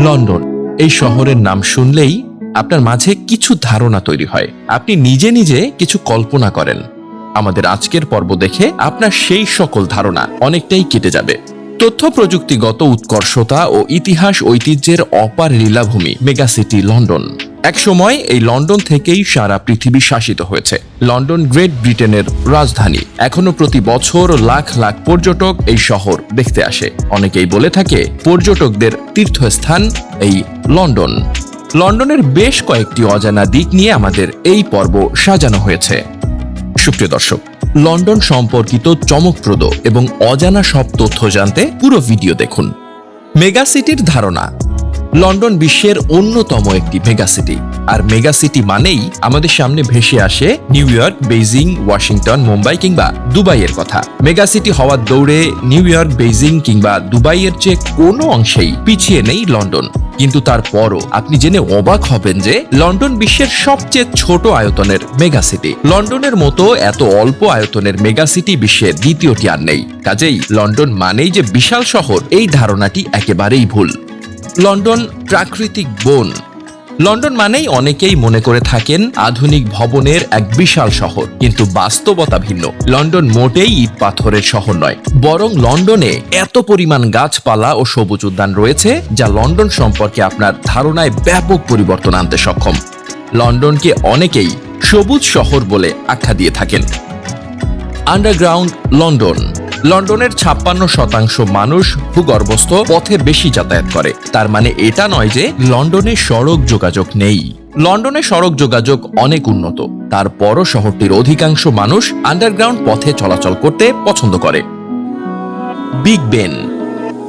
London. এই শহরের নাম শুনলেই আপনার মাঝে কিছু ধারণা তৈরি হয়। আপনি নিজে নিজে কিছু কল্পনা করেন। আমাদের আজকের পর্ব দেখে আপনার সেই সকল ধারণা অনেকটাই কেটে যাবে। তথ্য প্রযুক্তিগত উৎকর্ষতা ও ইতিহাস ঐতিহ্যের অপার লীলাভূমি মেগাসিটি লন্ডন। একসময় এই লন্ডন থেকেই সারা পৃথিবী শাসিত হয়েছে। লন্ডন, গ্রেট ব্রিটেনের রাজধানী। এখনও প্রতি বছর লাখ লাখ পর্যটক এই শহর দেখতে আসে। অনেকেই বলে থাকে, পর্যটকদের তীর্থস্থান এই লন্ডন। লন্ডনের বেশ কয়েকটি অজানা দিক নিয়ে আমাদের এই পর্ব সাজানো হয়েছে। সুপ্রিয় দর্শক, লন্ডন সম্পর্কিত চমকপ্রদ এবং অজানা সব তথ্য জানতে পুরো ভিডিও দেখুন। মেগাসিটির ধারণা লন্ডন বিশ্বের অন্যতম একটি মেগাসিটি আর মেগাসিটি মানেই আমাদের সামনে ভেসে আসে New York, Beijing, Washington, Mumbai কিংবা দুবাইয়ের কথা। মেগাসিটি হওয়ার দৌড়ে নিউ ইয়র্ক, বেইজিং কিংবা দুবাইয়ের চেয়ে কোনো অংশেই পিছিয়ে নেই লন্ডন। কিন্তু তারপরও আপনি জেনে অবাক হবেন যে লন্ডন বিশ্বের সবচেয়ে ছোট আয়তনের মেগাসিটি লন্ডনের মতো এত অল্প আয়তনের মেগাসিটি বিশ্বের দ্বিতীয়টি আর নেই। কাজেই লন্ডন মানেই যে বিশাল শহর, এই ধারণাটি একেবারেই ভুল। লন্ডন প্রাকৃতিক বন। লন্ডন মানেই অনেকেই মনে করে থাকেন আধুনিক ভবনের এক বিশাল শহর, কিন্তু বাস্তবতা ভিন্ন। লন্ডন মোটেই ইট পাথরের শহর নয়, বরং লন্ডনে এত পরিমাণ গাছপালা ও সবুজ উদ্যান রয়েছে, যা লন্ডন সম্পর্কে আপনার ধারণায় ব্যাপক পরিবর্তন আনতে সক্ষম। লন্ডনকে অনেকেই সবুজ শহর বলে আখ্যা দিয়ে থাকেন। Underground London. লন্ডনের ছাপ্পান্ন শতাংশ মানুষ ভূগর্ভস্থ পথে বেশি যাতায়াত করে। তার মানে এটা নয় যে লন্ডনে সড়ক যোগাযোগ নেই। লন্ডনে সড়ক যোগাযোগ অনেক উন্নত। তারপরও শহরটির অধিকাংশ মানুষ আন্ডারগ্রাউন্ড পথে চলাচল করতে পছন্দ করে। Big Ben.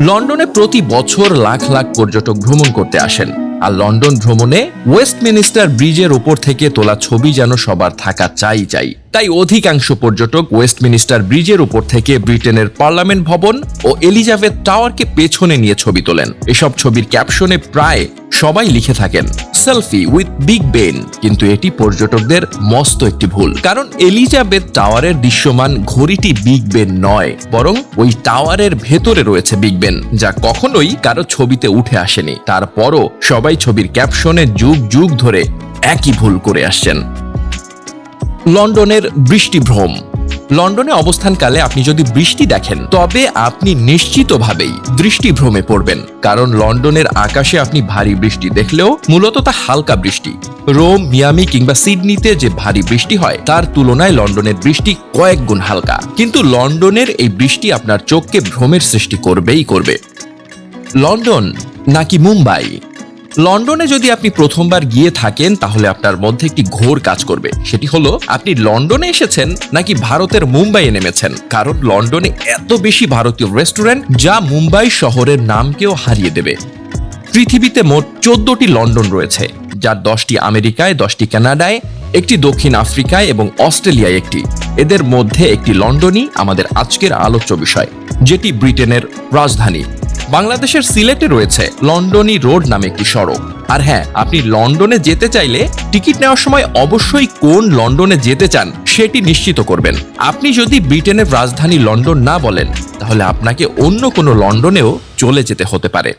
লন্ডনে প্রতি বছর লাখ লাখ পর্যটক ভ্রমণ করতে আসেন। আর লন্ডন ভ্রমণে ওয়েস্টমিনিস্টার ব্রিজের ওপর থেকে তোলা ছবি যেন সবার থাকা চাই চাই। তাই অধিকাংশ পর্যটক ওয়েস্টমিনিস্টার ব্রিজের উপর থেকে ব্রিটেনের পার্লামেন্ট ভবন ও এলিজাবেথ টাওয়ারকে পেছনে নিয়ে ছবি তোলেন। এসব ছবির ক্যাপশনে প্রায় সবাই লিখে থাকেন, সেলফি উইথ বিগ বেন। কিন্তু এটি পর্যটকদের মস্ত একটি ভুল। কারণ এলিজাবেথ টাওয়ারের দৃশ্যমান ঘড়িটি বিগ বেন নয়, বরং ওই টাওয়ারের ভেতরে রয়েছে বিগ বেন, যা কখনোই কারও ছবিতে উঠে আসেনি। তারপরও সবাই ছবির ক্যাপশনে যুগ যুগ ধরে একই ভুল করে আসছেন। লন্ডনের বৃষ্টিভ্রম। লন্ডনে অবস্থানকালে আপনি যদি বৃষ্টি দেখেন, তবে আপনি নিশ্চিতভাবেই দৃষ্টিভ্রমে পড়বেন। কারণ লন্ডনের আকাশে আপনি ভারী বৃষ্টি দেখলেও মূলত তা হালকা বৃষ্টি। রোম, মিয়ামি কিংবা সিডনিতে যে ভারী বৃষ্টি হয়, তার তুলনায় লন্ডনের বৃষ্টি কয়েক গুণ হালকা। কিন্তু লন্ডনের এই বৃষ্টি আপনার চোখকে ভ্রমের সৃষ্টি করবেই করবে। লন্ডন নাকি মুম্বাই? লন্ডনে যদি আপনি প্রথমবার গিয়ে থাকেন, তাহলে আপনার মধ্যে একটি ঘোর কাজ করবে। সেটি হলো, আপনি লন্ডনে এসেছেন নাকি ভারতের মুম্বাইয়ে নেমেছেন? কারণ লন্ডনে এত বেশি ভারতীয় রেস্টুরেন্ট যা মুম্বাই শহরের নামকেও হারিয়ে দেবে। পৃথিবীতে মোট চোদ্দটি লন্ডন রয়েছে, যার দশটি আমেরিকায়, দশটি কানাডায়, একটি দক্ষিণ আফ্রিকায় এবং অস্ট্রেলিয়ায় একটি। এদের মধ্যে একটি লন্ডনই আমাদের আজকের আলোচ্য বিষয়, যেটি ব্রিটেনের রাজধানী। বাংলাদেশের সিলেটে রয়েছে লন্ডনি রোড নামে একটি সড়ক। আর হ্যাঁ আপনি লন্ডনে যেতে চাইলে টিকিট নেওয়ার সময় অবশ্যই কোন লন্ডনে যেতে চান সেটি নিশ্চিত করবেন। আপনি যদি ব্রিটেনের রাজধানী লন্ডন না বলেন, তাহলে আপনাকে অন্য কোনো লন্ডনেও চলে যেতে হতে পারে।